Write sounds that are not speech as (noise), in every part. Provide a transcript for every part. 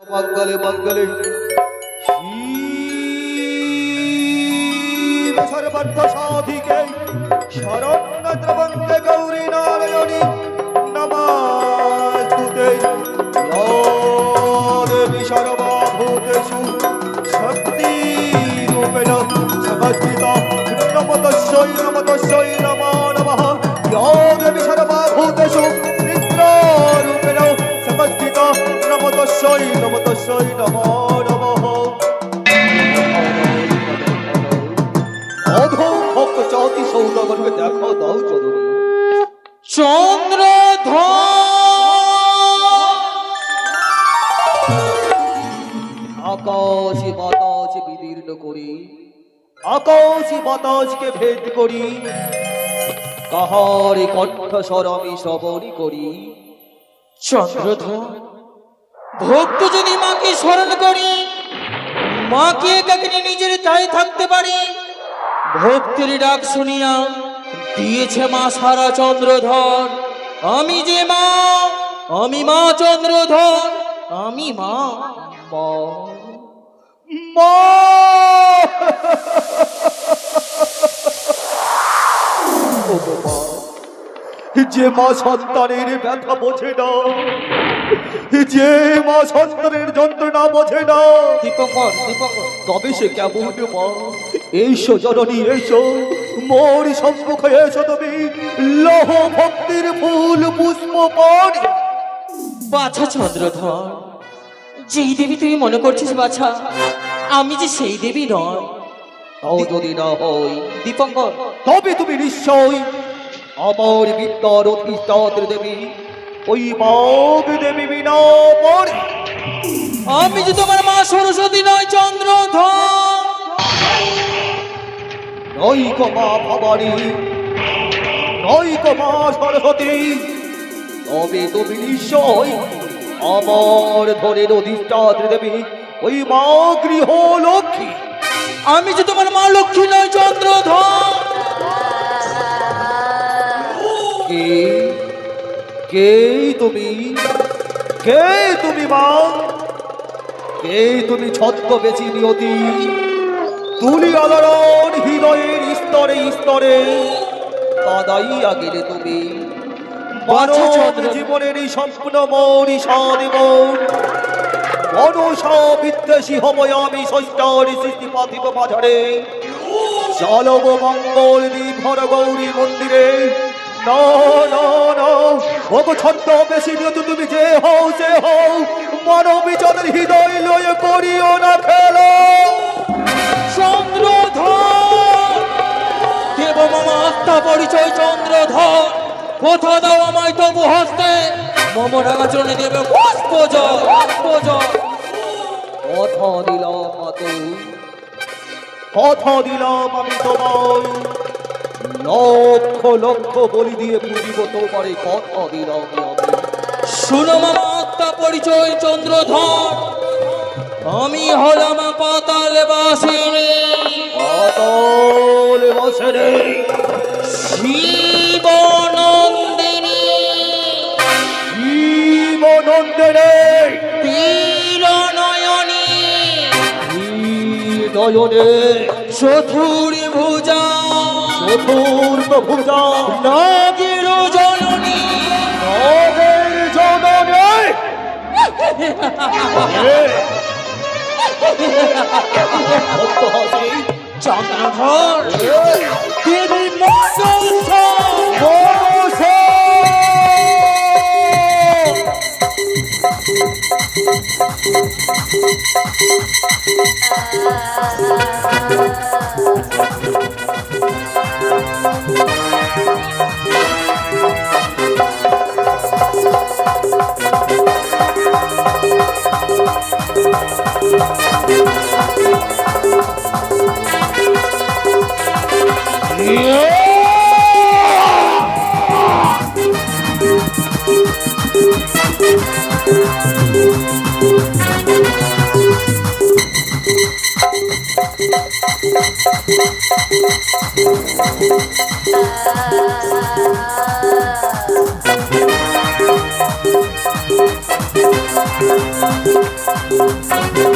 মঙ্গলে মঙ্গলে সর্বার্থ সাধিকে শরণ্য দ্রবঙ্গে গৌরী নারায়ণী নমাস্তুতে বাতাসকে ভেদ করি। কাহারে কণ্ঠস্বর আমি শ্রবণী করি। চন্দ্রধর ভক্ত যদি মাকে স্মরণ করি। মাকে একাকিনী নিজের তাই থাকতে পারি। ভক্তের ডাক শুনিয়া দিয়েছে মা সারা চন্দ্রধর আমি যে মা আমি মা চন্দ্রধর আমি মা মা, যে মা সন্তানের ব্যথা বোঝে না যে মা সন্তানের যন্ত্রণা বোঝে না তবে সে কেমন মা? এসো জননী এসো মোর সম্মুখে এসো তুমি লহ ভক্তির ফুল পুষ্প পড়ে বাছা চন্দ্রধর যেই দেবী তুই মনে করছিস বাছা আমি যে সেই দেবী নয়। তাও যদি না হই দীপঙ্কর। তবে তুমি নিশ্চয় আমার বিদ্যার অধিষ্ঠাত্র দেবী ওই বাগ দেবী বিনা আমি যে তোমার মা সরস্বতী নয় চন্দ্রধর নৈক মা ভবানী নৈক মা সরস্বতী। তবে তুমি নিশ্চয় আমার ধরের অধিষ্ঠাত্র দেবী ওই মা গৃহ লক্ষ্মী আমি যে তোমার মা লক্ষ্মী নয় চন্দ্রধর। কে? কে তুমি? কে তুমি মা কে তুমি ছদ্মবেশী নিয়তি? তুলি আলোড়ন হৃদয়ের স্তরে স্তরে। কাদাইয়া গেলে তুমি। জীবনের এই সম্পূর্ণ মৌরি সাদেব মনসা বিদ্বেষী হবয় আমি সষ্টার সৃষ্টি পাতিব মাঝারে চালব মঙ্গল নির্ভর গৌরী মন্দিরে। ওগো ছন্দ বেশি নিয়ত তুমি যে হও, সে হও। মানবী চাঁদের হৃদয় লয়ে করিও না খেলো। চন্দ্রধর, দেব আত্মা পরিচয় চন্দ্রধর কোথা দাও আমায় তবু হস্তে। মম রাঙা চরণে দেবে পুষ্প জল পুষ্প জল। কথা দিলাম মাতো কথা দিলাম আমি তোমার লক্ষ লক্ষ বলি দিয়ে পুজিব তোমারে কথা দিলাম আমি শুনো মামা আত্মা পরিচয় চন্দ্রধর আমি হলাম পাতাল বাসিনী অতল বসে নয়নে চতুর ভুজা। চতুর্থ ভুজা। নাগির জননী। নগর জননে। দেবী Thank you. Ah চন্দ্রধর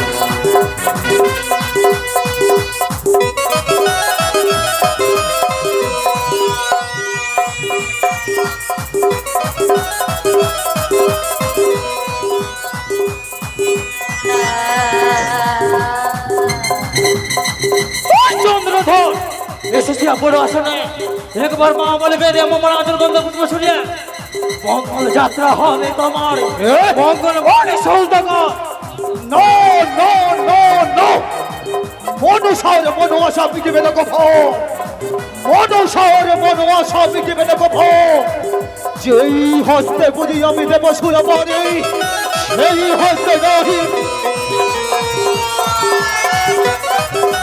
বড় আসনে একবার মা বলে বেদে আমার আদর গন্ধ পুষ্প শুনিয়ে মঙ্গল যাত্রা হবে তোমার। মঙ্গল বনে সৌদাগর নো নো নো নো। মনো শহরে মনো আশা মিটিবে না গপ। মনো শহরে মনো আশা মিটিবে না যেই হস্তে বুঝি আমি দেব সুরা পরে সেই হস্তে নাহি। মনসর মনোবাসনা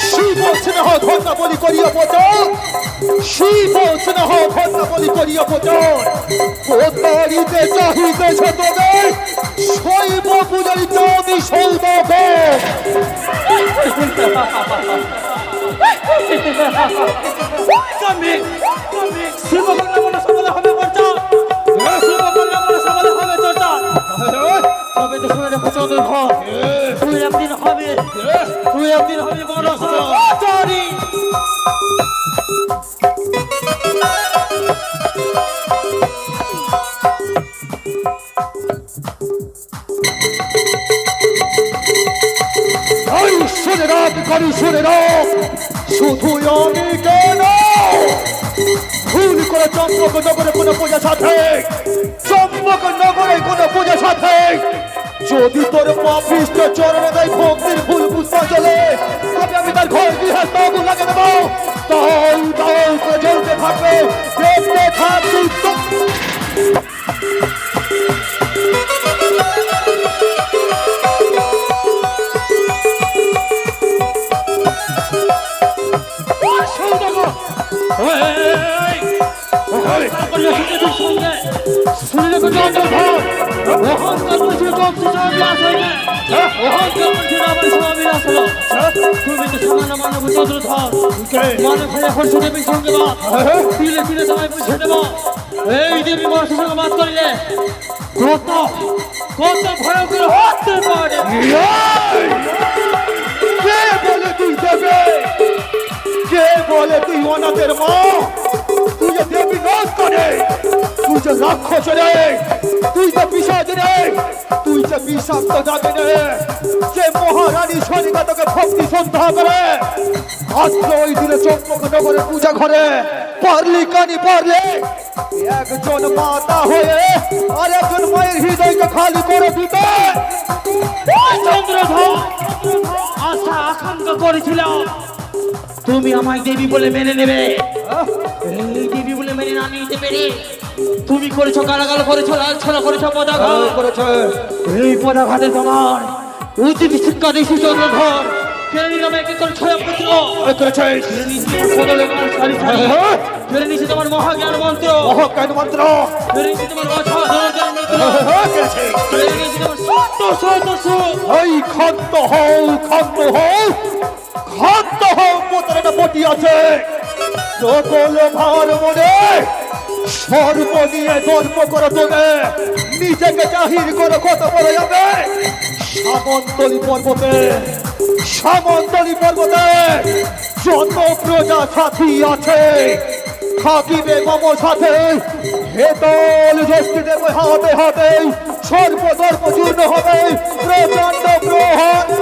শিব স্নেহ ধন্যা বলি করিয়া বচন শিব স্নেহ ধন্যা বলি করিয়া বচন কোতারিতে চাহিতেছে তবে শৈব পূজারিত আমি কামি শিবকন্যা মনে সমাধি হবে শিবকন্যা মনে সমাধি হবে চর্চা একদিন হবে তুই একদিন হবে মনসর শুধু আমি কেন? ভুল করে চম্পক নগরে কোনো পূজা সাথে চম্পক নগরে কোনো পূজা সাথে যদি তোর পাপিষ্ট চরণে দেয় ভক্তির ফুল পুষ্পাঞ্জলে তবে আমি তার ঘর গৃহে আগুন লাগিয়ে দেবো তাই তাই করে জ্বলতে থাকবে দেখতে থাকবি তো এই দেবী সঙ্গে বাদ করিলে কত কত ভয়ঙ্কর হতে পারে কে বলে তুই অনাথের মা তুই দেবী নাচ করে তুই যে রাক্ষস রে তুই যে পিসাজ রে তুই যে বিষাক্ত জাতি রে যে মহারানী শনিকা তোকে ভক্তি সন্ধ্যা করে আজকে ওই দিনে চম্পক নগরে পূজা ঘরে পারলি কানি পারলে? একজন মাতা হয়ে আর একজন মায়ের হৃদয়কে খালি করে দিতে চন্দ্রধর আশা আকাঙ্ক্ষা করেছিলাম। তুমি আমায় দেবী বলে মেনে নেবে। এই দেবী বলে মেনে না নিতে পেরে তুমি করেছ গালাগাল করেছ লাল ছড়া করেছ পদাঘাত করেছে। এই পদাঘাতে তোমার উচিত শিক্ষা দিয়েছি চন্দ্রধর। কেড়ে নিলাম এক এক করে ছয় পুত্র করেছে কেড়ে নিয়েছি তোমার মহাজ্ঞান মন্ত্র। অহকান মন্ত্র। কেড়ে নিয়েছি তোমার অসাধারণ মন্ত্র। করেছে কেড়ে নিয়েছি তোমার সত্য সত্য সত্য। এই খাদ্য হও খাদ্য হও খাদ্য হও পোতারেটা পটি আছে। সকল ভার মনে সর্ব নিয়ে গর্ব করে তোলে। নিজেকে জাহির করে কত বড় যাবে সামন্তলি পর্বতে সামন্তলি পর্বতে যত প্রজা সাথী আছে, থাকিবে মম সাথে। হেতল যষ্টি দেবে, হাতে হাতে সর্বদর্প চূর্ণ হবে। প্রচণ্ড গ্রহণ চন্দ্রধর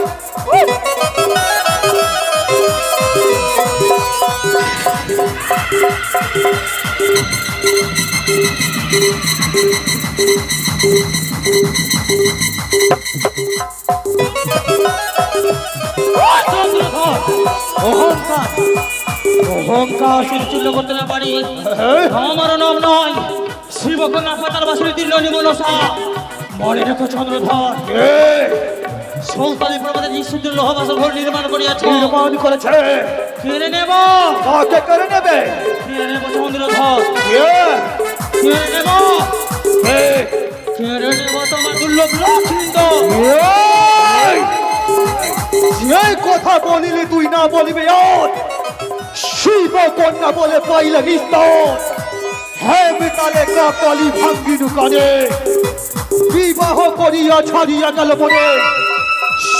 অহংকার না নাম নয় শিবকন্যা পাতার বাসুরি দিল নিমনসা মনে রেখো চন্দ্রধর সৌতালি প্রবাদে নিঃসুন্দর লোহবাসর ঘর নির্মাণ করিয়াছ নির্মাণ করেছে কেড়ে নেব কাকে করে নেবে এই কথা বলিলি তুই না বলিবি শিব কন্যা বলে পাইলে নিস্তর। হ্যাঁ বেতালে কাপালি ভাঙ্গি দোকানে বিবাহ করিয়া ছাড়িয়া গেল বলে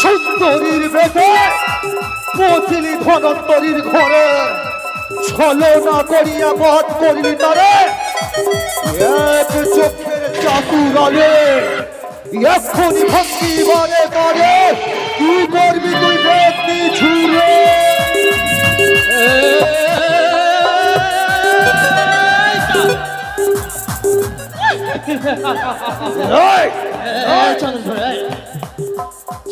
সুন্দরীর বেশে পচিলি ধনন্তরীর ঘরে। ছলনা করিয়া বধ করিলি তারে এক চোখের চাকুরালে এক্ষুনি ভক্তি বারে বারে কি করবি তুই ব্যক্তি ছুড়ে এই!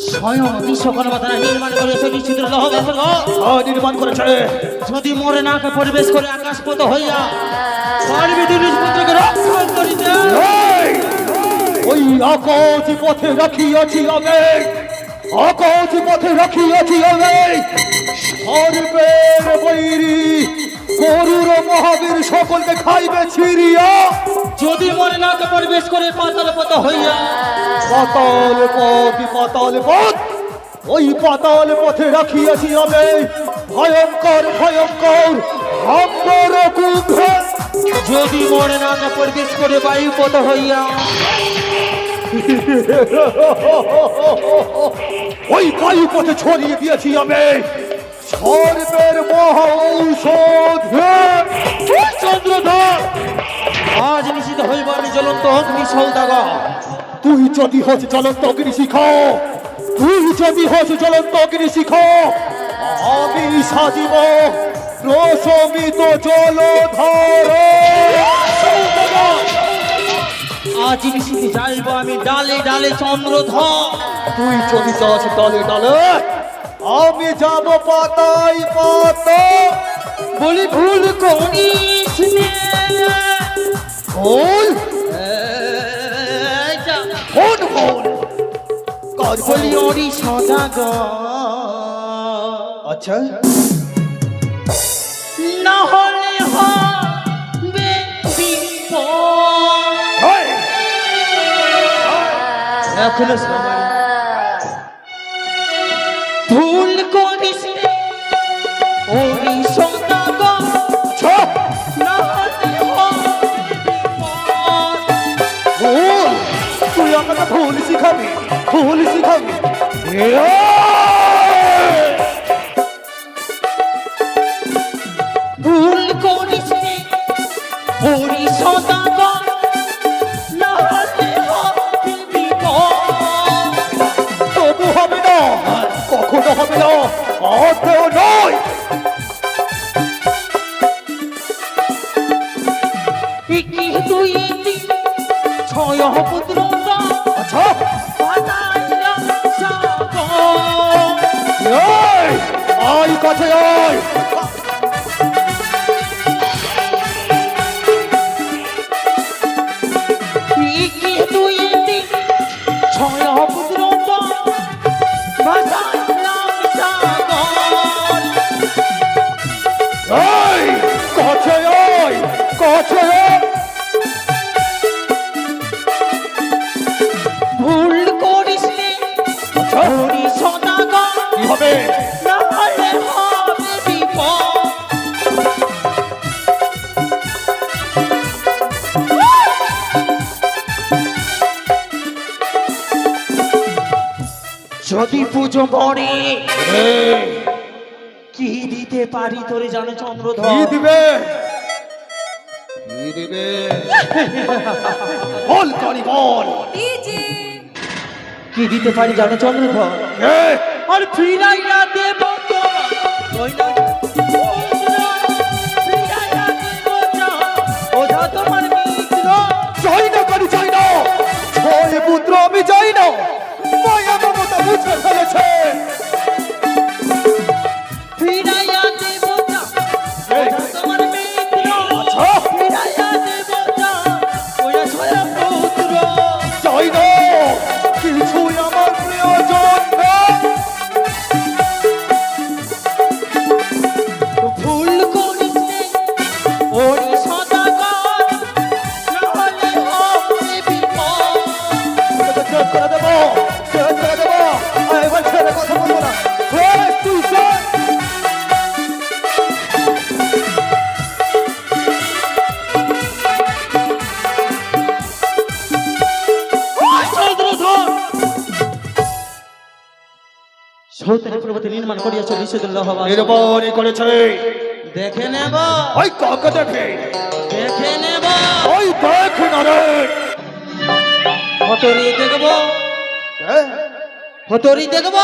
স্বয়ং বিশ্বকর্মা তারা নির্মাণ করেছে নিশ্চিত লোহবাসর নির্মাণ করেছে যদি মরে নাকে পরিবেশ করে আকাশপত হইয়া পারবি তুই নিজ পুত্রকে রক্ষা করিতে। এই! ওই আকাশ পথে রাখিয়াছি আমি। আকাশ পথে রাখিয়াছি আমি। সর্বের বৈরি গরুর মহাবীর সকলকে খাইবে ছিড়িয়া। যদি মরে নাকে পরিবেশ করে পাতাল পত হইয়া পাতাল পথ পাতাল পথ, ওই পাতাল পথে রাখিয়াছি আমি। ভয়ঙ্কর ভয়ঙ্কর অম্বর কুম্ভে যদি মরে নাকে পরিবেশ করে বায়ু পত হইয়া ওই বায়ু পথে ছড়িয়ে দিয়েছি আমি। সর্বের মহা ঔষধ। চন্দ্রধর, আজ নিশ্চিত হইব আমি জ্বলন্ত অগ্নি সৌদাগর। তুই যদি হস জ্বলন্ত অগ্নি শিখ তুই যদি হস জ্বলন্ত অগ্নি শিখ আমি সাজিব প্রশমিত জলধার। আজ নিশ্চিত যাইব আমি ডালে ডালে চন্দ্রধর। তুই যদি যাস ডালে ডালে আমি যাব পাতাই পাতা। বলি ভুল করিস নে। ভুল এই যা। ফোন ফোন কাজ বলি বলি ওরি সদাগর আচ্ছা। না হলে হবে বিপদ। হেই! এখনও ভুল করিস ওরি ভুল শিখাবি ভুল শিখাবি! ভুল করিস রে, কি দিতে পারি তোরে জানো কি দিবে? কি দিবে? (laughs) বল কারি বল। কি দিতে পারি জানো চন্দ্রধর? আর ফিরাইয়া দেব তোমার সৌতনী পর্বতে নির্মাণ করিয়াছ বিশুদ্ধুল্লাহ নির্মাণই করেছে। দেখে নেব। ওই কাকে দেখে। দেখে নেব। ওই দেখ না রে হতরি দেখব। হ্যাঁ? হতরি দেখব।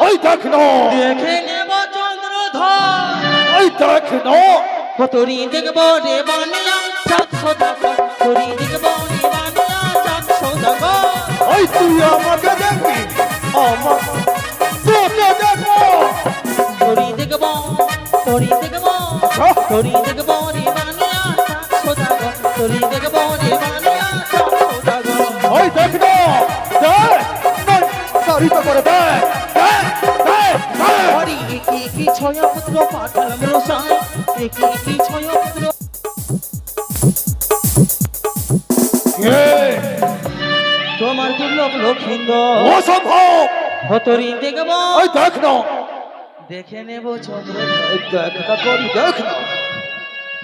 ওই দেখ না দেখে নেব চন্দ্রধর। ওই দেখ না হতরি দেখব রে বানিয়া চাঁদ সদাগর হতরি দেখব রে বানিয়া চাঁদ সদাগর ওই তুই আমাকে দেখবি। আমার হতরি দেখব রে বানিয়া সদাগর হতরি দেখব রে বানিয়া চাঁদ ওই দেখ না দেখ না, তাড়িত করে দেখ দেখ দেখ দেখ। হরি একি একি ছয় পুত্র পাঠালাম রোশান একি একি ছয় পুত্র তোমার দুর্লভ লক্ষিন্দ। অসম্ভব। হতরি দেখব ওই দেখ না। দেখে নেব চন্দ্র। দেখ না করি দেখ না।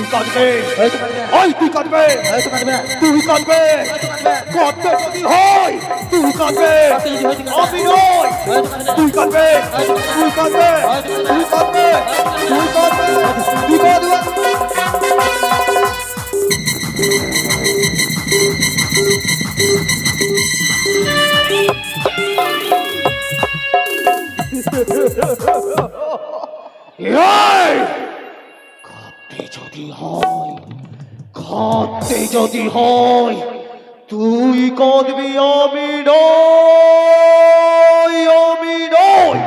তুই কাঁদবি? ওই তুই এই তুই কাঁদবে? কাঁদবে যদি হয়, তুই কাঁদবি। আমি নয় তুই কাঁদবি। তুই কাঁদবে। তুই কাঁদবে। তুই কাঁদবে। তুই এই! খাতে যদি হয় খাতে যদি হয় তুই কদবি আমি নয় আমি নয়